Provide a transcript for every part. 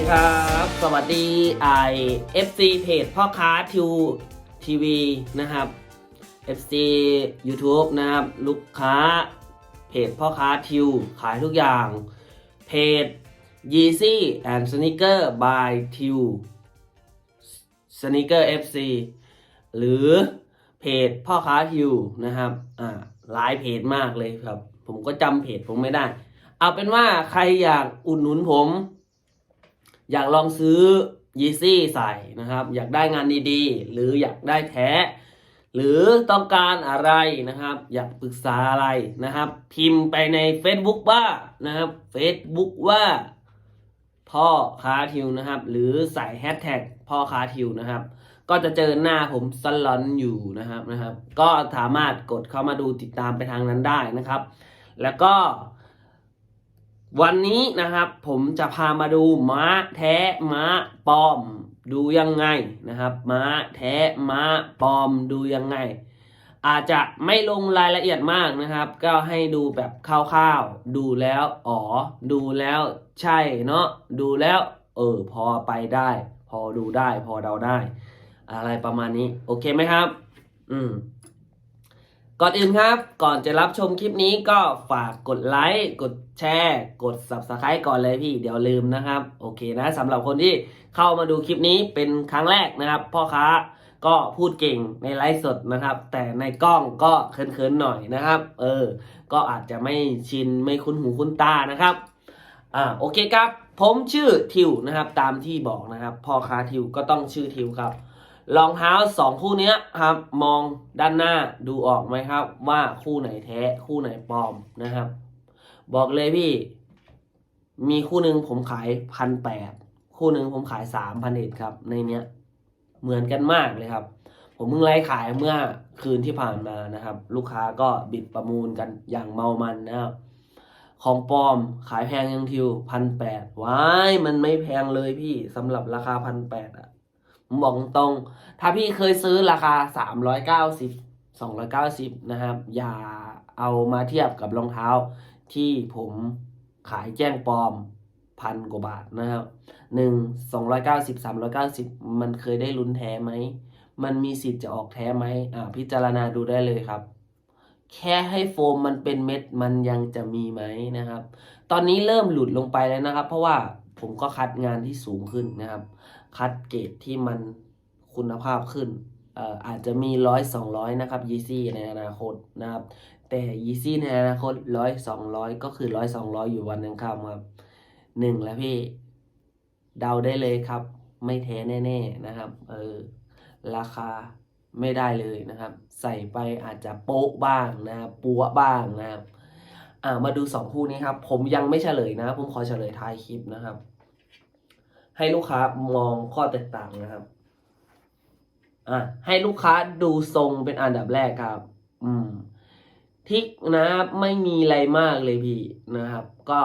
สวัสดีไอ FC เพจพ่อค้าทิวทีวีนะครับ FC YouTube นะครับ ลูกค้า เพจพ่อค้าทิว ขายทุกอย่าง เพจ Yeezy and Sneaker by ทิว Sneaker FC หรือเพจพ่อค้าทิวนะครับ อ่า หลายเพจมากเลยครับ ผมก็จำเพจผมไม่ได้ เอาเป็นว่าใครอยากอุดหนุนผม อยากลองซื้อยีซี่ใส่นะครับ อยากได้งานดีๆ หรืออยากได้แท้ หรือต้องการอะไรนะครับ อยากปรึกษาอะไรนะครับ พิมพ์ไปใน Facebook ว่านะครับ Facebook ว่าพ่อค้าทิวนะครับ หรือใส่แฮชแท็กพ่อค้าทิวนะครับ ก็จะเจอหน้าผมสลอนอยู่นะครับนะครับ ก็สามารถกดเข้ามาดูติดตามไปทางนั้นได้นะครับ แล้วก็ วันนี้นะครับผมจะพามาดูม้าแท้ม้าปลอม ดูยังไงนะครับ ม้าแท้ม้าปลอมดูยังไง อาจจะไม่ลงรายละเอียดมากนะครับ ก็ให้ดูแบบคร่าวๆ ดูแล้วอ๋อ ดูแล้วใช่เนาะดูแล้ว เออพอไปได้ พอดูได้ พอเดาได้ อะไรประมาณนี้ โอเคไหมครับ อืม ก่อนอื่นครับ ก่อนจะรับชมคลิปนี้ก็ฝากกดไลค์กดแชร์ กด Subscribe ก่อนเลยพี่ เดี๋ยวลืมนะครับ โอเคนะสำหรับคนที่เข้ามาดูคลิปนี้เป็นครั้งแรกนะครับ พ่อค้าก็พูดเก่งในไลฟ์สดนะครับ แต่ในกล้องก็เคินๆหน่อยนะครับ เออ ก็อาจจะไม่ชินไม่คุ้นหูคุ้นตานะครับอ่าโอเคครับ ผมชื่อทิวนะครับ ตามที่บอกนะครับ พ่อค้าทิวก็ต้องชื่อทิวครับ รองเท้าสองคู่นี้ครับ มองด้านหน้าดูออกไหมครับ ว่าคู่ไหนแท้คู่ไหนปลอมนะครับ บอกเลยพี่ มีคู่หนึ่งผมขายพันแปดคู่หนึ่งผมขายสามพันเอ็ดครับ ในเนี้ย เหมือนกันมากเลยครับ ผมเพิ่งไล่ขายเมื่อคืนที่ผ่านมานะครับ ลูกค้าก็บิดประมูลกันอย่างเมามันนะครับของปลอมขายแพงยังทิวพันแปดว้ายมันไม่แพงเลยพี่สำหรับราคาพันแปดอะ บอกตรง ถ้าพี่เคยซื้อราคาสามร้อยเก้าสิบสองร้อยเก้าสิบนะครับ อย่าเอามาเทียบกับรองเท้าที่ผมขายแจ้งปลอมพันกว่าบาทนะครับหนึ่งสองร้อยเก้าสิบสามร้อยเก้าสิบมันเคยได้ลุ้นแท้ไหม มันมีสิทธิ์จะออกแท้ไหมอ่าพิจารณาดูได้เลยครับ แค่ให้โฟมมันเป็นเม็ดมันยังจะมีไหมนะครับ ตอนนี้เริ่มหลุดลงไปแล้วนะครับ เพราะว่าผมก็คัดงานที่สูงขึ้นนะครับ คัดเกรดที่มันคุณภาพขึ้นเอ่ออาจจะมีร้อยสองร้อยนะครับยีซี่ในอนาคตนะครับ แต่ยีซี่ในอนาคตร้อยสองร้อยก็คือร้อยสองร้อยอยู่วันหนึ่งครับครับหนึ่งแล้วพี่เดาได้เลยครับ ไม่แท้แน่ๆนะครับเออราคาไม่ได้เลยนะครับ ใส่ไปอาจจะโป๊ะบ้างนะครับปัวบ้างนะครับอ่ามาดูสองคู่นี้ครับ ผมยังไม่เฉลยนะ ผมขอเฉลยท้ายคลิปนะครับ ให้ลูกค้ามองข้อแตกต่างนะครับ อะให้ลูกค้าดูทรงเป็นอันดับแรกครับ อืมทิกนะครับไม่มีอะไรมากเลยพี่นะครับ ก็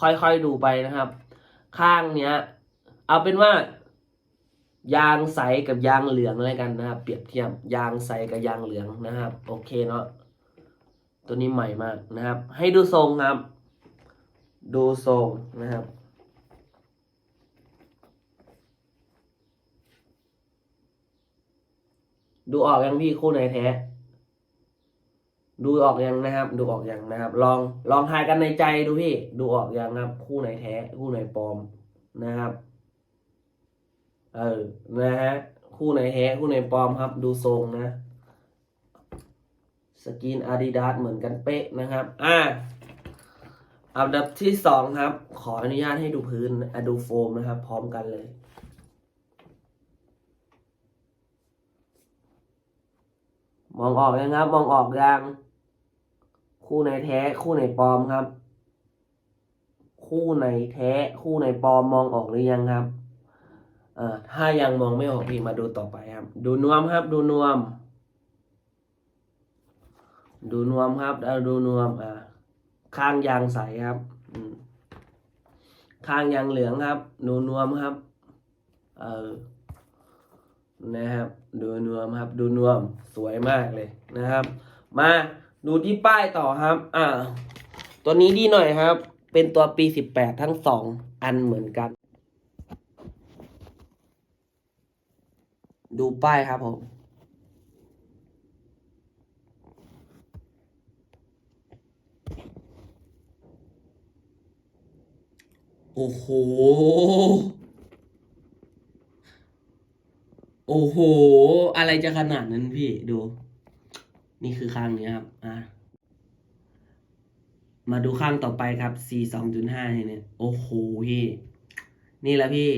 ค่อยๆดูไปนะครับ ข้างเนี้ย เอาเป็นว่า ยางใสกับยางเหลืองอะไรกันนะครับ เปรียบเทียบยางใสกับยางเหลืองนะครับ โอเคเนาะตัวนี้ใหม่มากนะครับ ให้ดูทรงครับ ดูทรงนะครับ ดูออกยังพี่คู่ไหนแท้ ดูออกยังนะครับ ดูออกยังนะครับ ลองลองทายกันในใจดูพี่ ดูออกยังครับ คู่ไหนแท้ คู่ไหนปลอมนะครับ เออนะฮะคู่ไหนแท้คู่ไหนปลอมครับ ดูทรงนะ สกินอาดิดาสเหมือนกันเป๊ะนะครับ อ่าอันดับที่สองครับ ขออนุญาตให้ดูพื้นอะดูโฟมนะครับ พร้อมกันเลย มองออกยังครับ มองออกยัง คู่ไหนแท้ คู่ไหนปลอมครับ คู่ไหนแท้ คู่ไหนปลอมมองออกหรือยังครับอ่าถ้ายังมองไม่ออกพี่มาดูต่อไปครับ ดูนวมครับ ดูนวม ดูนวมครับเอาดูนวมอ่าข้างยางใสครับข้างยางเหลืองครับดูนวมครับ เออนะครับ ดูนวมครับ ดูนวมสวยมากเลยนะครับ มาดูที่ป้ายต่อครับ อ่า ตัวนี้ดีหน่อยครับ เป็นตัวปีสิบแปดทั้งสองอันเหมือนกัน ดูป้ายครับผมโอ้โห โอ้โห อะไรจะขนาดนั้นพี่ดู นี่คือข้างนี้ครับ อะ มาดูข้างต่อไปครับ C สองจุดห้าเนี่ย โอ้โหพี่ นี่แหละพี่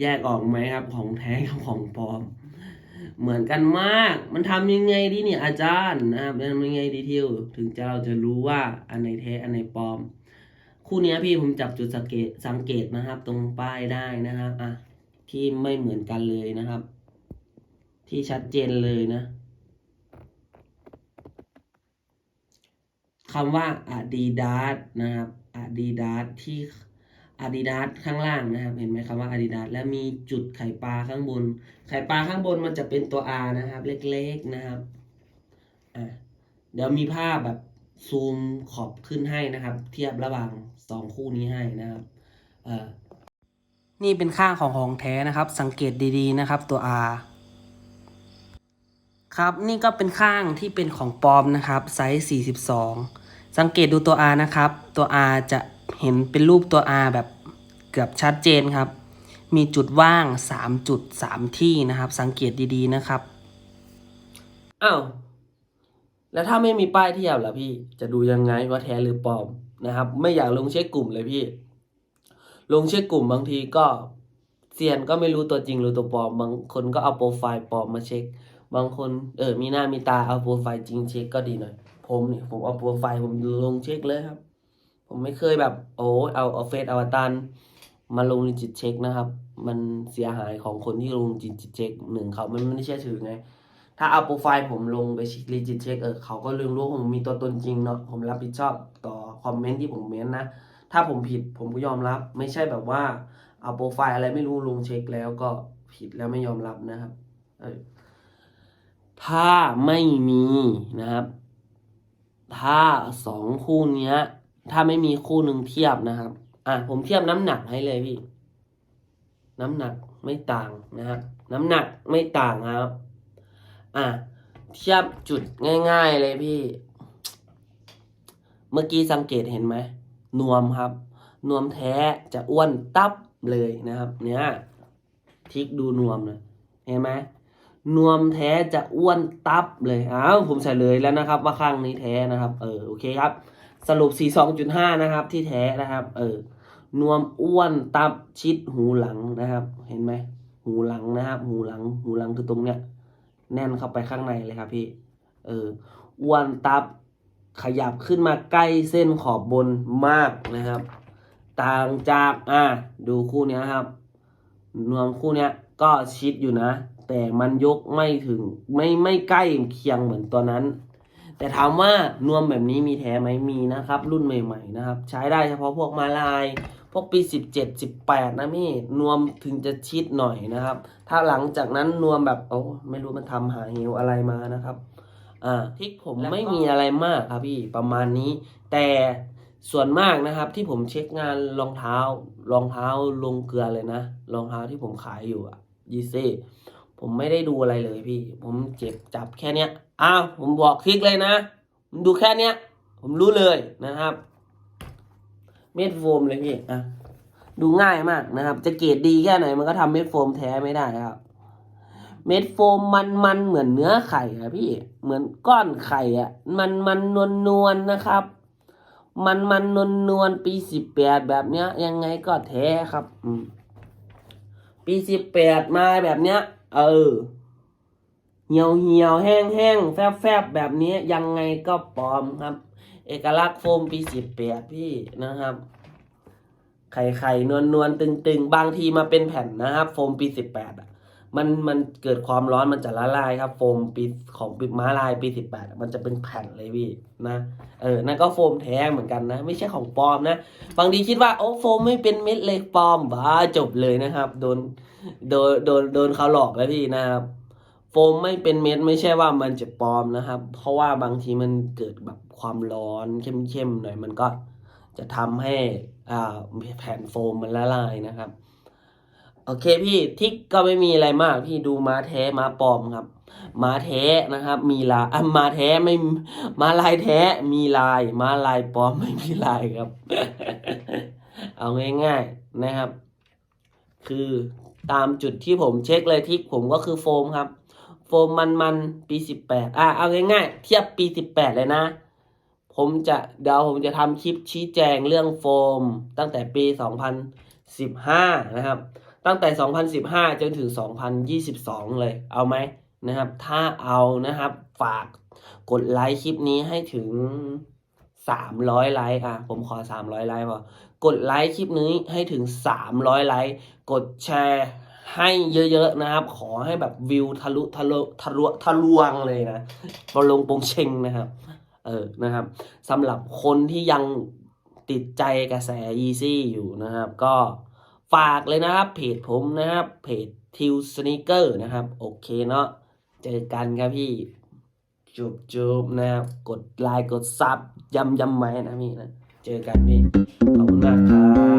แยกออกไหมครับ ของแท้กับของปลอม เหมือนกันมาก มันทำยังไงดีเนี่ย อาจารย์นะครับทำยังไงดีเที่ยวถึงจะเราจะรู้ว่าอันไหนแท้อันไหนปลอม คู่นี้พี่ผมจับจุดสังเกตสังเกตนะครับ ตรงป้ายได้นะครับ อะ ที่ไม่เหมือนกันเลยนะครับ ที่ชัดเจนเลยนะคำว่า Adidas นะครับ Adidas ที่ Adidas ข้างล่างนะครับ เห็นไหมคำว่า Adidas แล้วมีจุดไข่ปลาข้างบน ไข่ปลาข้างบนมันจะเป็นตัว R นะครับ เล็กๆนะครับอะเดี๋ยวมีภาพแบบซูมขอบขึ้นให้นะครับ เทียบระหว่างสองคู่นี้ให้นะครับนี่เป็นข้างของของแท้นะครับ สังเกตดีๆนะครับ ตัว R ครับนี่ก็เป็นข้างที่เป็นของปลอมนะครับไซส์ 42 สังเกตดูตัว R นะครับ ตัว R จะเห็นเป็นรูปตัว R แบบเกือบชัดเจนครับ มีจุดว่าง 3 จุด 3 ที่นะครับ สังเกตดีๆนะครับอ้าวแล้วถ้าไม่มีป้ายเทียบล่ะพี่ จะดูยังไงว่าแท้หรือปลอมนะครับ ไม่อยากลงเช็คกลุ่มเลยพี่ ลงเช็คกลุ่มบางทีก็เซียนก็ไม่รู้ตัวจริงหรือตัวปลอม บางคนก็เอาโปรไฟล์ปลอมมาเช็ค บางคนเออมีหน้ามีตาเอาโปรไฟล์จริงเช็คก็ดีหน่อย ผมเนี่ยผมเอาโปรไฟล์ผมลงเช็คเลยครับ ผมไม่เคยแบบ โอ้เอาเอาเฟซอวตารมาลงจิตเช็คนะครับ มันเสียหายของคนที่ลงจิตเช็คหนึ่งเขามันไม่ได้เชื่อถือไง ถ้าเอาโปรไฟล์ผมลงไปรีจิตเช็คเออเขาก็เรื่องรู้ผมมีตัวตนจริงเนาะผมรับผิดชอบต่อคอมเมนต์ที่ผมเม้นต์นะถ้าผมผิดผมก็ยอมรับ ไม่ใช่แบบว่าเอาโปรไฟล์อะไรไม่รู้ลงเช็คแล้วก็ผิดแล้วไม่ยอมรับนะครับ เออ ถ้าไม่มีนะครับ ถ้าสองคู่เนี้ย ถ้าไม่มีคู่หนึ่งเทียบนะครับ อะผมเทียบน้ำหนักให้เลยพี่ น้ำหนักไม่ต่างนะครับ น้ำหนักไม่ต่างครับ อะเทียบจุดง่าย ๆ เลยพี่ เมื่อกี้สังเกตเห็นไหมนวมครับ นวมแท้จะอ้วนตับเลยนะครับ เนี่ยทิกดูนวมเลยเห็นไหม นวมแท้จะอ้วนตับเลยอ้าวผมใส่เลยแล้วนะครับ ว่าข้างนี้แท้นะครับ เออโอเคครับ สรุป 42.5 นะครับ ที่แท้นะครับ เออนวมอ้วนตับชิดหูหลังนะครับ เห็นไหมหูหลังนะครับ หูหลัง หูหลังคือตรงเนี้ยแน่นเข้าไปข้างในเลยครับพี่ เอออ้วนตับขยับขึ้นมาใกล้เส้นขอบบนมากนะครับ ต่างจากอะดูคู่เนี้ยครับ นวมคู่เนี้ย ก็ชิดอยู่นะ แต่มันยกไม่ถึงไม่ไม่ใกล้เคียงเหมือนตัวนั้น แต่ถามว่านวมแบบนี้มีแท้ไหมมีนะครับ รุ่นใหม่ ๆ นะครับ ใช้ได้เฉพาะพวกมาลายพวกปี 17 18 นะพี่นวมถึงจะชิดหน่อยนะครับ ถ้าหลังจากนั้นนวมแบบโอ้ไม่รู้มันทำหาเหวอะไรมานะครับอ่าทิกผมไม่มีอะไรมากครับพี่ประมาณนี้ แต่ส่วนมากนะครับที่ผมเช็คงานรองเท้ารองเท้าลงเกลือเลยนะรองเท้าที่ผมขายอยู่อะ ยีซี่ผมไม่ได้ดูอะไรเลยพี่ ผมเจ็บจับแค่เนี้ยอ้าวผมบอกคลิกเลยนะผมดูแค่เนี้ย ผมรู้เลยนะครับ เม็ดโฟมเลยพี่อะดูง่ายมากนะครับ จะเกรดดีแค่ไหนมันก็ทำเม็ดโฟมแท้ไม่ได้ครับ เม็ดโฟมมันมันเหมือนเนื้อไข่อะพี่ เหมือนก้อนไข่อะมันมันนวลนวลนะครับ มันมันนวลนวลปีสิบแปดแบบเนี้ย ยังไงก็แท้ครับ อืม ปีสิบแปดมาแบบเนี้ย เออ เหี่ยวเหี่ยวแห้งแห้งแฟบแฟบแบบนี้ยังไงก็ปลอมครับ เอกลักษณ์โฟมปีสิบแปดพี่นะครับ ไข่ไข่นวลนวลตึงตึงบางทีมาเป็นแผ่นนะครับ โฟมปีสิบแปดอะ มันมันเกิดความร้อนมันจะละลายครับ โฟมปีของปีม้าลายปีสิบแปดมันจะเป็นแผ่นเลยพี่นะเออนั่นก็โฟมแท้เหมือนกันนะ ไม่ใช่ของปลอมนะบางทีคิดว่าโอ้โฟมไม่เป็นเม็ดเล็กปลอมบ้าจบเลยนะครับ โดนโดนโดนโดนเขาหลอกแล้วพี่นะครับโฟมไม่เป็นเม็ดไม่ใช่ว่ามันจะปลอมนะครับ เพราะว่าบางทีมันเกิดแบบความร้อนเข้มๆหน่อยมันก็จะทำให้อ่าแผ่นโฟมมันละลายนะครับ โอเคพี่ทิกก็ไม่มีอะไรมากพี่ดูม้าแท้ม้าปลอมครับม้าแท้นะครับ มีลายอะม้าแท้ไม่ม้าลายแท้มีลายม้าลายปลอมไม่มีลายครับ เอาง่ายๆนะครับ คือตามจุดที่ผมเช็คเลยทิกผมก็คือโฟมครับ โฟมมันมันปีสิบแปดอะเอาง่ายๆ เทียบปีสิบแปดเลยนะ ผมจะเดี๋ยวผมจะทำคลิปชี้แจงเรื่องโฟมตั้งแต่ปีสองพัน 2015 นะครับ ตั้งแต่ 2015 จนถึง 2022 เลย เอาไหมนะครับ ถ้าเอานะครับ ฝากกดไลค์คลิปนี้ให้ถึง 300 ไลค์อะ ผมขอ 300 ไลค์พอกดไลค์คลิปนี้ให้ถึง 300 ไลค์ กดแชร์ให้เยอะๆนะครับ ขอให้แบบวิวทะลุทะลุทะลุทะลวงเลยนะบอลลงโปงเชงนะครับ เออ นะครับสำหรับคนที่ยัง ติดใจกระแสยีซี่อยู่นะครับ ก็ฝากเลยนะครับ เพจผมนะครับ เพจทิวสนิเกอร์นะครับ โอเคเนาะเจอกันครับพี่ จุบจุบนะครับกดไลค์กดซับย้ำย้ำไว้นะพี่นะ เจอกันพี่ ขอบคุณมากครับ